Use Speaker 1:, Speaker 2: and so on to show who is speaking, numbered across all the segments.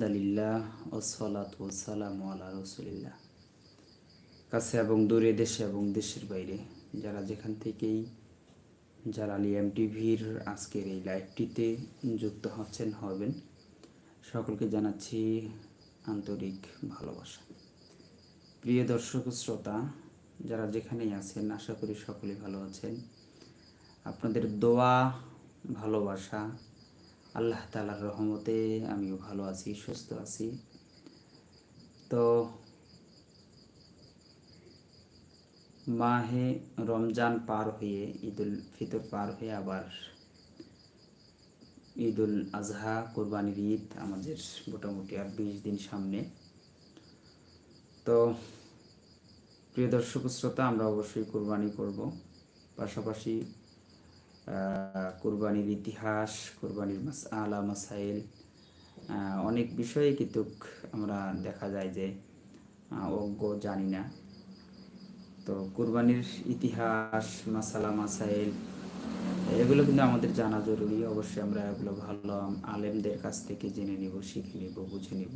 Speaker 1: আলহামদুলিল্লাহ কাছে এবং দূরে দেশে এবং দেশের বাইরে, যারা যেখান থেকেই জালালি এম টিভির আজকের এই লাইভটিতে যুক্ত হচ্ছেন, হবেন, সকলকে জানাচ্ছি আন্তরিক ভালোবাসা। প্রিয় দর্শক শ্রোতা, যারা যেখানেই আছেন, আশা করি সকলে ভালো আছেন। আপনাদের দোয়া, ভালোবাসা আল্লাহ তালার রহমতে আমিও ভালো আছি, সুস্থ আছি। তো মাহে রমজান পার হয়ে, ঈদুল ফিতর পার হয়ে আবার ঈদুল আজহা, কোরবানির ঈদ আমাদের মোটামুটি আর বিশ দিন সামনে। তো প্রিয় দর্শক, শ্রোতা, আমরা অবশ্যই কোরবানি করব। পাশাপাশি কোরবানির ইতিহাস, কোরবানির মাস আলা মাসাইল অনেক বিষয়ে কিন্তু আমরা দেখা যায় যে অজ্ঞ জানি না। তো কোরবানির ইতিহাস মাসালা মাসাইল, এগুলো কিন্তু আমাদের জানা জরুরি। অবশ্যই আমরা এগুলো ভালো আলেমদের কাছ থেকে জেনে নিব, শিখে নিব, বুঝে নিব।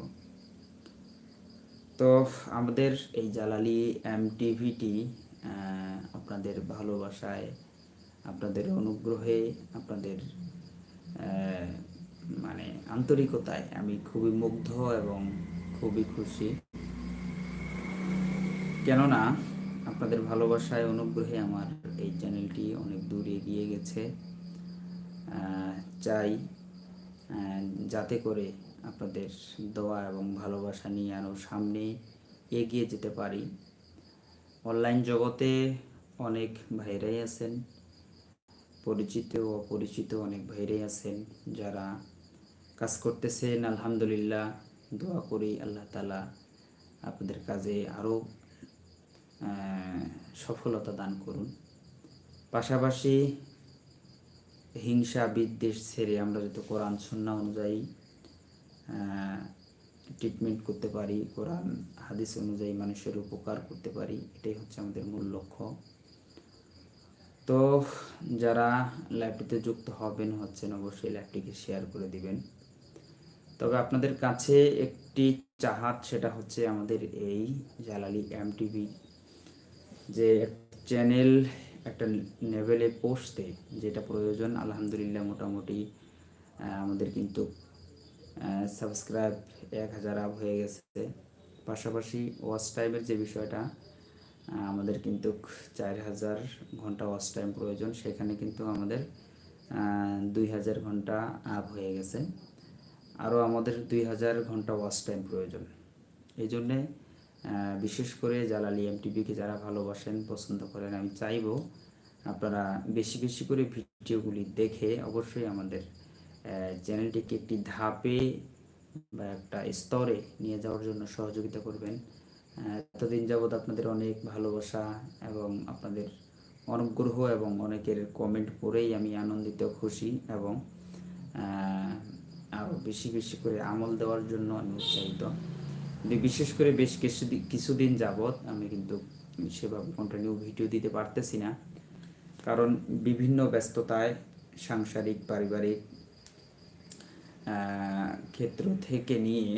Speaker 1: তো আমাদের এই জালালি এম টিভিটি আপনাদের ভালোবাসায় আপনাদের অনুগ্রহে, আপনাদের মানে আন্তরিকতায় আমি খুবই মুগ্ধ এবং খুবই খুশি। কেননা আপনাদের ভালোবাসায়, অনুগ্রহে আমার এই চ্যানেলটি অনেক দূর এগিয়ে গেছে। চাই যাতে করে আপনাদের দোয়া এবং ভালোবাসা নিয়ে আরও সামনে এগিয়ে যেতে পারি। অনলাইন জগতে অনেক ভাইরাই আছেন। পরিচিত ও অপরিচিত অনেক ভাইরাই আছেন যারা কাজ করতেছেন। আলহামদুলিল্লাহ, দোয়া করি আল্লাহ তালা আপনাদের কাজে আরও সফলতা দান করুন। পাশাপাশি হিংসা বিদ্বেষ ছেড়ে আমরা যাতে কোরআন, সন্না অনুযায়ী ট্রিটমেন্ট করতে পারি, কোরআন, হাদিস অনুযায়ী মানুষের উপকার করতে পারি, এটাই হচ্ছে আমাদের মূল লক্ষ্য। তো যারা ল্যাবটিতে যুক্ত হবেন হচ্ছেন অবশ্যই ল্যাবটিকে শেয়ার করে দিবেন। তবে আপনাদের কাছে একটি চাহাত, সেটা হচ্ছে আমাদের এই জালালি এম টিভি যে চ্যানেল একটা লেভেলে পৌঁছতে যেটা প্রয়োজন, আলহামদুলিল্লাহ মোটামুটি আমাদের কিন্তু সাবস্ক্রাইব এক হাজার আপ হয়ে গেছে। পাশাপাশি ওয়াচ টাইমের যে বিষয়টা আমাদের কিন্তু চার হাজার ঘণ্টা ওয়াচ টাইম প্রয়োজন। সেখানে কিন্তু আমাদের দুই হাজার ঘণ্টা আপ হয়ে গেছে। আরও আমাদের দুই হাজার ঘণ্টা ওয়াচ টাইম প্রয়োজন। এই জন্যে বিশেষ করে জালালি এমটিভিকে যারা ভালোবাসেন, পছন্দ করেন, আমি চাইব আপনারা বেশি বেশি করে ভিডিওগুলি দেখে অবশ্যই আমাদের চ্যানেলটিকে একটি ধাপে বা একটা স্তরে নিয়ে যাওয়ার জন্য সহযোগিতা করবেন। এতদিন যাবৎ আপনাদের অনেক ভালোবাসা এবং আপনাদের অনুগ্রহ এবং অনেকের কমেন্ট পড়েই আমি আনন্দিত, খুশি এবং আরও বেশি বেশি করে আমল দেওয়ার জন্য আমি উৎসাহিত। বিশেষ করে বেশ কিছু কিছুদিন যাবৎ আমি কিন্তু সেভাবে কন্টিনিউ ভিডিও দিতে পারতেছি না। কারণ বিভিন্ন ব্যস্ততায় সাংসারিক, পারিবারিক ক্ষেত্র থেকে নিয়ে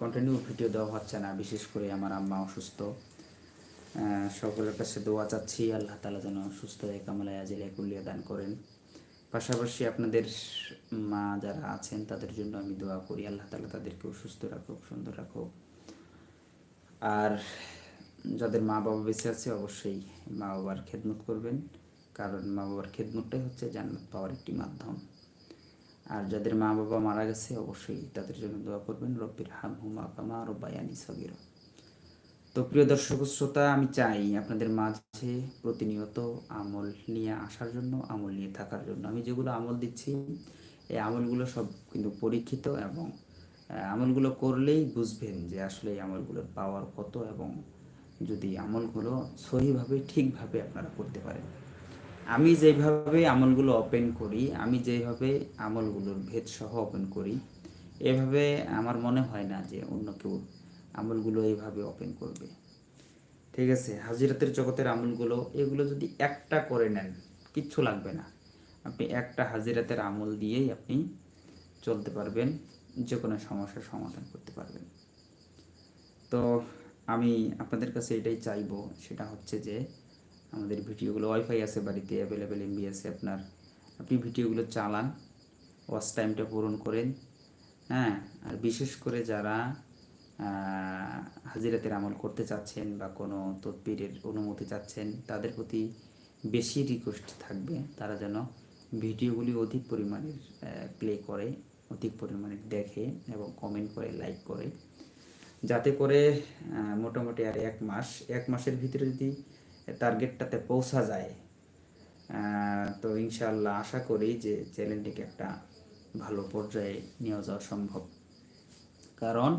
Speaker 1: কন্টিনিউ ভিডিও দেওয়া হচ্ছে না, বিশেষ করে আমার আম্মা অসুস্থ। সকলের কাছে দোয়া চাচ্ছি, আল্লাহ তালা যেন সুস্থ হয়ে কামালায় আজিলে কুলিয়া দান করেন। পাশাপাশি আপনাদের মা যারা আছেন, তাদের জন্য আমি দোয়া করি, আল্লাহ তালা তাদেরকেও সুস্থ রাখুক, সুন্দর রাখুক। আর যাদের মা বাবা বেঁচে আছে, অবশ্যই মা বাবার খেদমত করবেন, কারণ মা বাবার খেদমতটাই হচ্ছে জান্নাত পাওয়ার একটি মাধ্যম। আর যাদের মা বাবা মারা গেছে, অবশ্যই তাদের জন্য দোয়া করবেন, রব্বির হাম হুমা কামা রব্বায়ানি সগির। তো প্রিয় দর্শক শ্রোতা, আমি চাই আপনাদের মাঝে প্রতিনিয়ত আমল নিয়ে আসার জন্য, আমল নিয়ে থাকার জন্য। আমি যেগুলো আমল দিচ্ছি, এই আমলগুলো সব কিন্তু পরীক্ষিত এবং আমলগুলো করলেই বুঝবেন যে আসলে এই আমলগুলোর পাওয়ার কত এবং যদি আমলগুলো সহিভাবে, ঠিকভাবে আপনারা করতে পারেন। আমি যেভাবে আমলগুলো ওপেন করি, আমি যেভাবে আমলগুলোর ভেদ সহ ওপেন করি, এভাবে আমার মনে হয় না যে অন্য কেউ আমলগুলো এইভাবে ওপেন করবে। ঠিক আছে? হাজিরাতের জগতের আমলগুলো, এগুলো যদি একটা করে নেন, কিচ্ছু লাগবে না। আপনি একটা হাজিরাতের আমল দিয়েই আপনি চলতে পারবেন যে কোনো সমস্যার সমাধান করতে পারবেন। তো আমি আপনাদের কাছে এটাই চাইব, সেটা হচ্ছে যে আমাদের ভিডিওগুলো ওয়াইফাই আছে বাড়িতে অ্যাভেলেবেল এমবি আছে আপনার। আপনি ভিডিওগুলো চালান ওয়াচ টাইমটা পূরণ করেন হ্যাঁ? আর বিশেষ করে যারা হাজিরাতের আমল করতে চাচ্ছেন বা কোনো তদবিরের অনুমতি চাচ্ছেন, তাদের প্রতি বেশি রিকোয়েস্ট থাকবে। তারা যেন ভিডিওগুলি অধিক পরিমাণের প্লে করে, অধিক পরিমাণে দেখে এবং কমেন্ট করে লাইক করে। যাতে করে মোটামুটি আর এক মাস, এক মাসের ভিতরে যদি টার্গেটটাতে পৌঁছা যায়। তো ইনশাল্লাহ আশা করি যে চ্যানেলটিকে একটা ভালো পর্যায়ে নিয়ে যাওয়া সম্ভব। কারণ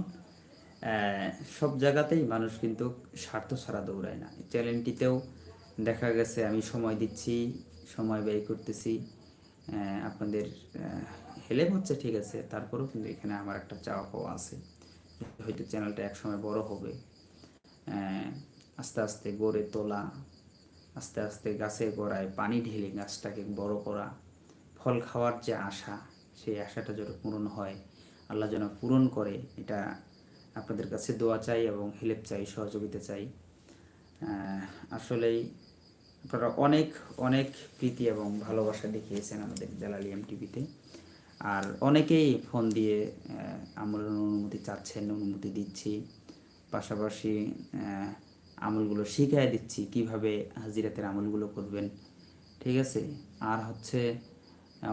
Speaker 1: সব জায়গাতেই মানুষ কিন্তু স্বার্থ ছাড়া দৌড়ায় না। চ্যানেলটিতেও দেখা গেছে আমি সময় দিচ্ছি, সময় ব্যয় করতেছি। আপনাদের হেল্প হচ্ছে ঠিক আছে, তারপরেও কিন্তু এখানে আমার একটা চাওয়া পাওয়া আছে হয়তো চ্যানেলটা একসময় বড় হবে। আস্তে আস্তে গড়ে তোলা, আস্তে আস্তে গাছের গোড়ায় পানি ঢেলে গাছটাকে বড় করা, ফল খাওয়ার যে আশা, সেই আশাটা যেন পূরণ হয়। আল্লাহ যেন পূরণ করে, এটা আপনাদের কাছে দোয়া চাই এবং হেল্প চাই, সহযোগিতা চাই। আসলেই আপনারা অনেক অনেক প্রীতি এবং ভালোবাসা দেখিয়েছেন আমাদের জালালি এম টিভিতে। আর অনেকেই ফোন দিয়ে আমরা অনুমতি চাচ্ছেন, অনুমতি দিচ্ছি। পাশাপাশি আমলগুলো শিখিয়ে দিচ্ছি, কীভাবে হাজিরাতের আমলগুলো করবেন, ঠিক আছে? আর হচ্ছে,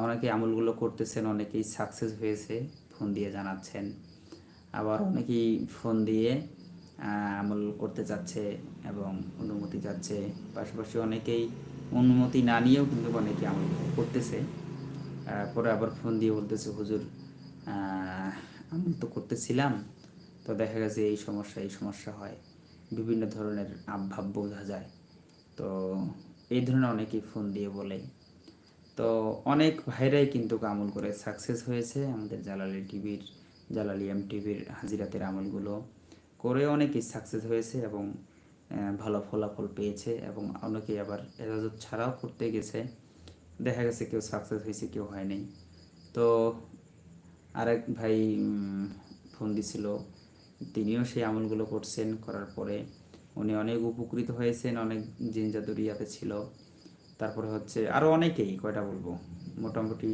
Speaker 1: অনেকে আমলগুলো করতেছেন, অনেকেই সাকসেস হয়েছে ফোন দিয়ে জানাচ্ছেন। আবার অনেকেই ফোন দিয়ে আমল করতে চাচ্ছে এবং অনুমতি চাচ্ছে। পাশাপাশি অনেকেই অনুমতি না নিয়েও কিন্তু অনেকে আমল করতেছে। পরে আবার ফোন দিয়ে বলতেছে, হুজুর আমল তো করতেছিলাম, তো দেখা গেছে এই সমস্যা এই সমস্যা হয়। বিভিন্ন ধরনের আবভাব বোঝা যায়। তো এই ধরনের অনেকেই ফোন দিয়ে বলে তো অনেক ভাইরাই কিন্তু আমল করে সাকসেস হয়েছে। আমাদের জালালি টিভির, জালালি এম টিভির হাজিরাতের আমলগুলো করে অনেকেই সাকসেস হয়েছে এবং ভালো ফলাফল পেয়েছে এবং অনেকেই আবার এজাজত ছাড়াও করতে গেছে। দেখা গেছে কেউ সাকসেস হয়েছে, কেউ হয়নি। তো আরেক ভাই ফোন দিছিল তিনিও সেই আমলগুলো করছেন, করার পরে উনি অনেক উপকৃত হয়েছেন, অনেক জিনজাদুরিয়াতে ছিল। তারপরে হচ্ছে আরও অনেকেই, কয়টা বলব? মোটামুটি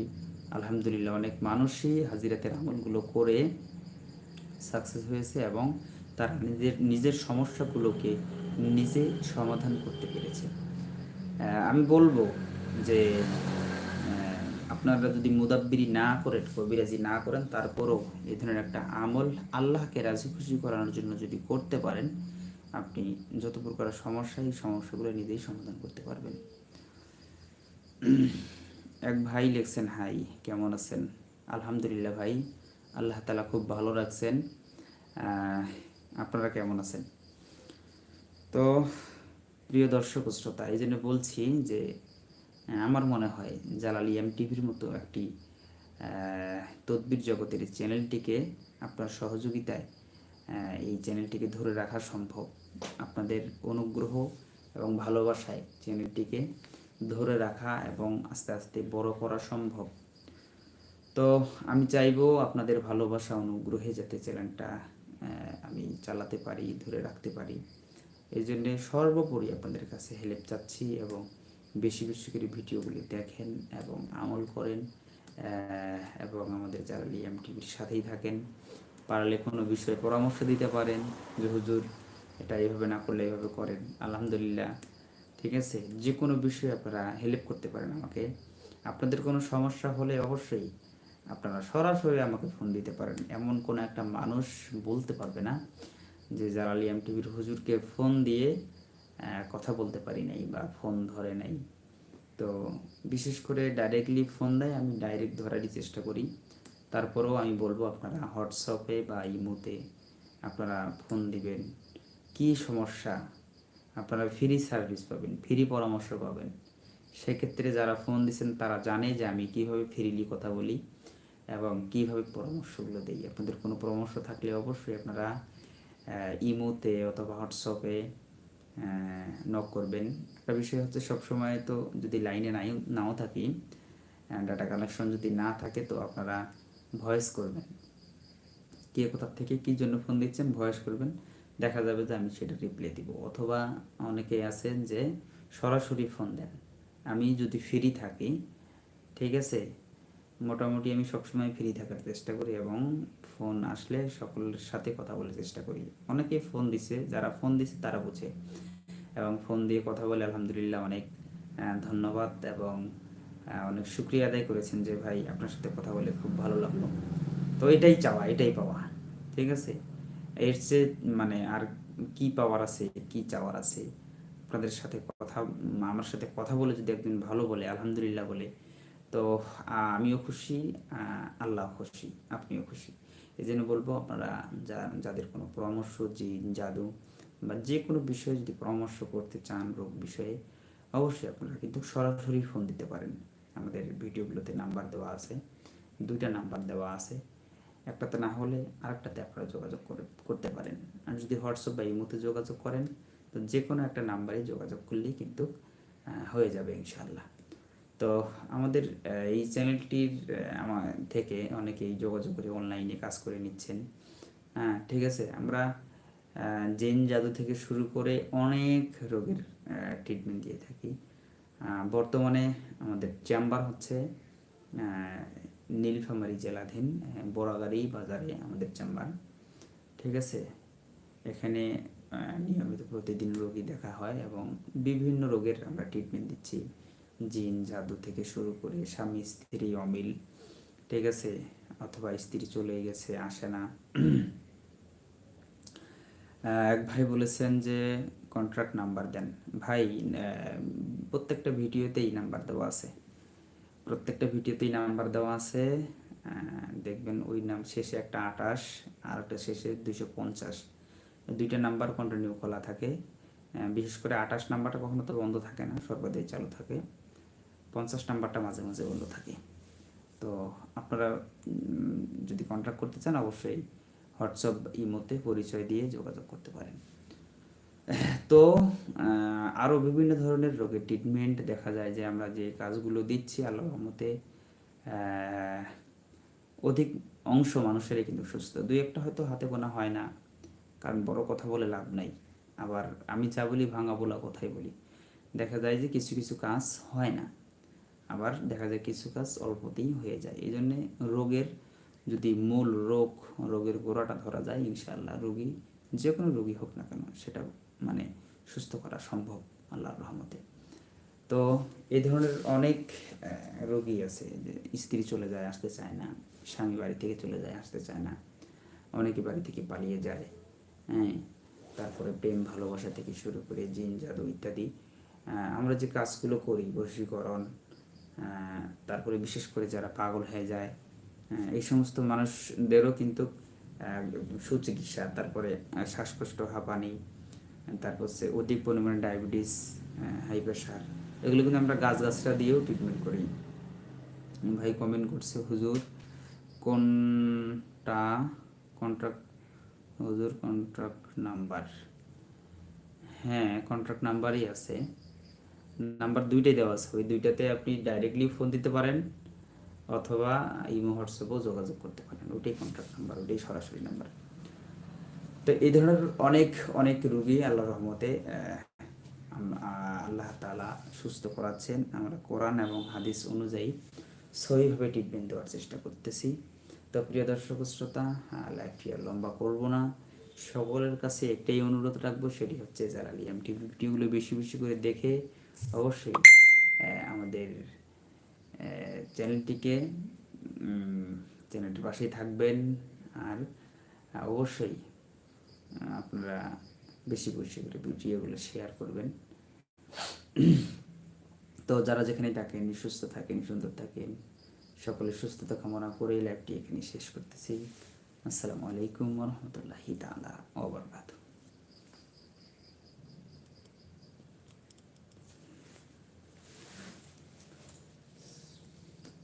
Speaker 1: আলহামদুলিল্লাহ অনেক মানুষই হাজিরাতের আমলগুলো করে সাকসেস হয়েছে এবং তারা নিজের নিজের সমস্যাগুলোকে নিজে সমাধান করতে পেরেছে। আমি বলব যে আপনারা যদি মুদাব্বিরি না করেন, কবিরাজি না করেন, তারপরও এই ধরনের একটা আমল আল্লাহকে রাজি খুশি করানোর জন্য যদি করতে পারেন, আপনি যত প্রকার সমস্যা এই সমস্যাগুলো নিজেই সমাধান করতে পারবেন। এক ভাই লিখছেন, হাই, কেমন আছেন? আলহামদুলিল্লাহ ভাই, আল্লাহ তালা খুব ভালো রাখছেন। আপনারা কেমন আছেন? তো, প্রিয় দর্শক, শ্রোতা এই জন্য বলছি যে আমার মনে হয় জালালি এম টিভির মতো একটি তদ্বির জগতের চ্যানেলটিকে আপনার সহযোগিতায় এই চ্যানেলটিকে ধরে রাখা সম্ভব। আপনাদের অনুগ্রহ এবং ভালোবাসায় চ্যানেলটিকে ধরে রাখা এবং আস্তে আস্তে বড় করা সম্ভব। তো আমি চাইব আপনাদের ভালোবাসা অনুগ্রহে যাতে চ্যানেলটা আমি চালাতে পারি, ধরে রাখতে পারি। এই জন্যে সর্বোপরি আপনাদের কাছে হেল্প চাচ্ছি এবং বেশি বেশি করে ভিডিওগুলি দেখেন এবং আমল করেন এবং আমাদের যারা লিএম টিভির সাথেই থাকেন, পারলে কোনো বিষয়ে পরামর্শ দিতে পারেন যে, হুজুর, এটা এইভাবে না করলে এইভাবে করেন। আলহামদুলিল্লাহ। ঠিক আছে? যে কোনো বিষয়ে আপনারা হেল্প করতে পারেন আমাকে। আপনাদের কোনো সমস্যা হলে অবশ্যই আপনারা সরাসরি আমাকে ফোন দিতে পারেন। এমন কোনো একটা মানুষ বলতে পারবে না যে জালালি এম টিভির হুজুরকে ফোন দিয়ে কথা বলতে পারি নাই বা ফোন ধরে নাই। তো বিশেষ করে ডাইরেক্টলি ফোন দেয়, আমি ডাইরেক্ট ধরারই চেষ্টা করি। তারপরেও আমি বলব, আপনারা হোয়াটসঅ্যাপে বা ইমোতে আপনারা ফোন দিবেন। কি সমস্যা? আপনারা ফ্রি সার্ভিস পাবেন ফ্রি পরামর্শ পাবেন। সেক্ষেত্রে যারা ফোন দিচ্ছেন তারা জানে যে আমি কীভাবে ফ্রিলি কথা বলি এবং কীভাবে পরামর্শগুলো দিই। আপনাদের কোনো পরামর্শ থাকলে অবশ্যই আপনারা ইমোতে অথবা হোয়াটসঅ্যাপে নক করবেন। একটা বিষয় হচ্ছে সবসময় তো যদি লাইনে নাই, নাও থাকি ডাটা কানেকশন যদি না থাকে তো আপনারা ভয়েস করবেন। কে কোথা থেকে কী জন্য ফোন দিচ্ছেন ভয়েস করবেন। দেখা যাবে যে আমি সেটা রিপ্লাই দিব। অথবা অনেকেই আছেন যে সরাসরি ফোন দেন। আমি যদি ফ্রি থাকি, ঠিক আছে? মোটামুটি আমি সবসময় ফ্রি থাকার চেষ্টা করি এবং ফোন আসলে সকলের সাথে কথা বলার চেষ্টা করি। অনেকে ফোন দিছে, যারা ফোন দিছে তারা বুঝে। এবং ফোন দিয়ে কথা বলে আলহামদুলিল্লাহ অনেক ধন্যবাদ এবং অনেক শুক্রিয়া আদায় করেছেন যে ভাই আপনার সাথে কথা বলে খুব ভালো লাগল। তো এটাই চাওয়া, এটাই পাওয়া, ঠিক আছে? এর চেয়ে মানে আর কি পাওয়ার আছে, কি চাওয়ার আছে? আপনাদের সাথে কথা, আমার সাথে কথা বলে যদি একদিন ভালো বলে, আলহামদুলিল্লাহ বলে তো আমিও খুশি আল্লাহ খুশি, আপনিও খুশি। এই জন্য বলব, আপনারা যা, যাদের কোনো পরামর্শ জিন জাদু বা যে কোনো বিষয়ে যদি পরামর্শ করতে চান রোগ বিষয়ে, অবশ্যই আপনারা কিন্তু সরাসরি ফোন দিতে পারেন। আমাদের ভিডিওগুলোতে নাম্বার দেওয়া আছে, দুইটা নাম্বার দেওয়া আছে। একটাতে না হলে আরেকটাতে আপনারা যোগাযোগ করে, করতে পারেন। আর যদি হোয়াটসঅ্যাপ বা ইমোতে যোগাযোগ করেন, তো যে কোনো একটা নাম্বারে যোগাযোগ করলেই কিন্তু হয়ে যাবে ইনশাল্লাহ তো আমাদের এই চ্যানেলটির আমার থেকে অনেকেই যোগাযোগ করে অনলাইনে কাজ করে নিচ্ছেন। হ্যাঁ ঠিক আছে? আমরা জেন জাদু থেকে শুরু করে অনেক রোগের ট্রিটমেন্ট দিয়ে থাকি। বর্তমানে আমাদের চেম্বার হচ্ছে নীলফামারী জেলাধীন বড়াগাড়ি বাজারে আমাদের চেম্বার ঠিক আছে? এখানে নিয়মিত প্রতিদিন রোগী দেখা হয় এবং বিভিন্ন রোগের আমরা ট্রিটমেন্ট দিচ্ছি। জিন জাদু থেকে শুরু করে স্বামী, স্ত্রী, অমিল, ঠিক আছে? অথবা স্ত্রী চলে গেছে, আসে না। এক ভাই বলেছেন যে কন্ট্রাক্ট নাম্বার দেন। ভাই প্রত্যেকটা ভিডিওতেই নাম্বার দেওয়া আছে। প্রত্যেকটা ভিডিওতেই নাম্বার দেওয়া আছে। দেখবেন ওই নাম শেষে একটা আটাশ আর একটা শেষে দুইশো পঞ্চাশ। দুইটা নাম্বার কন্টিনিউ খোলা থাকে। বিশেষ করে আটাশ নাম্বারটা কখনো তো বন্ধ থাকে না, সর্বদাই চালু থাকে। পঞ্চাশ নাম্বারটা মাঝে মাঝে বন্ধ থাকে। তো আপনারা যদি কন্ট্যাক্ট করতে চান অবশ্যই হোয়াটসঅ্যাপ ইমোতে পরিচয় দিয়ে যোগাযোগ করতে পারেন। তো আরও বিভিন্ন ধরনের রোগের ট্রিটমেন্ট দেখা যায় যে আমরা যে কাজগুলো দিচ্ছি আল্লাহ আহ, অধিক অংশ মানুষেরই কিন্তু সুস্থ। দুই একটা হয়তো হাতে গোনা হয় না কারণ বড় কথা বলে লাভ নাই। আবার আমি যা বলি ভাঙা বলা কথাই বলি। দেখা যায় যে কিছু কিছু কাজ হয় না। আবার দেখা যায় কিছু কাজ অল্পতেই হয়ে যায়। এই জন্যে রোগের যদি মূল রোগ, রোগের গোড়াটা ধরা যায়, ইনশাআল্লাহ রোগী যে কোনো রোগী হোক না কেন, সেটা মানে সুস্থ করা সম্ভব, আল্লাহর রহমতে। তো এই ধরনের অনেক রোগী আছে যে স্ত্রী চলে যায়, আসতে চায় না, স্বামী বাড়ি থেকে চলে যায়, আসতে চায় না, অনেকে বাড়ি থেকে পালিয়ে যায় হ্যাঁ তারপরে প্রেম, ভালোবাসা থেকে শুরু করে জিন, জাদু ইত্যাদি। আমরা যে কাজগুলো করি, বশীকরণ তারপরে বিশেষ করে যারা পাগল হয়ে যায় আহ, এই সমস্ত মানুষদেরও কিন্তু সুচিকিৎসা তারপরে শ্বাসকষ্ট হাঁপানি তারপর হচ্ছে অধিক পরিমাণে ডায়াবেটিস হাই প্রেশার এগুলো কিন্তু আমরা গাছ গাছরা দিয়েও ট্রিটমেন্ট করি। ভাই কমেন্ট করছে হুজুর কোনটা কন্ট্রাক্ট হুজুর কন্ট্রাক্ট নাম্বার হ্যাঁ কন্ট্রাক্ট নাম্বারই আছে। নাম্বার দুইটাই দেওয়া আছে। ওই দুইটাতে আপনি ডাইরেক্টলি ফোন দিতে পারেন অথবা ইমো হোয়াটসঅ্যাপেও যোগাযোগ করতে পারেন। ওটাই কন্ট্যাক্ট নাম্বার ওটাই সরাসরি নাম্বার তো এই ধরনের অনেক অনেক রুগী আল্লাহ রহমতে আল্লাহ তালা সুস্থ করাচ্ছেন। আমরা কোরআন এবং হাদিস অনুযায়ী সহিভাবে ট্রিটমেন্ট দেওয়ার চেষ্টা করতেছি। তো প্রিয় দর্শক শ্রোতা লাইফ আর লম্বা করব না। সকলের কাছে একটাই অনুরোধ রাখব, সেটি হচ্ছে যারা লিএম টিভি ভিডিওগুলো বেশি বেশি করে দেখে অবশ্যই আমাদের চ্যানেলটিকে চ্যানেলটির পাশেই থাকবেন আর অবশ্যই আপনারা বেশি বেশি করে ভিডিওগুলো শেয়ার করবেন। তো যারা যেখানে থাকেন, সুস্থ থাকেন, সুন্দর থাকেন সকলে সুস্থতা কামনা করে লাইভটি এখানে শেষ করতেছি। আসসালামু আলাইকুম রহমতুল্লাহি তাআলা ওয়া বারাকাতুহু।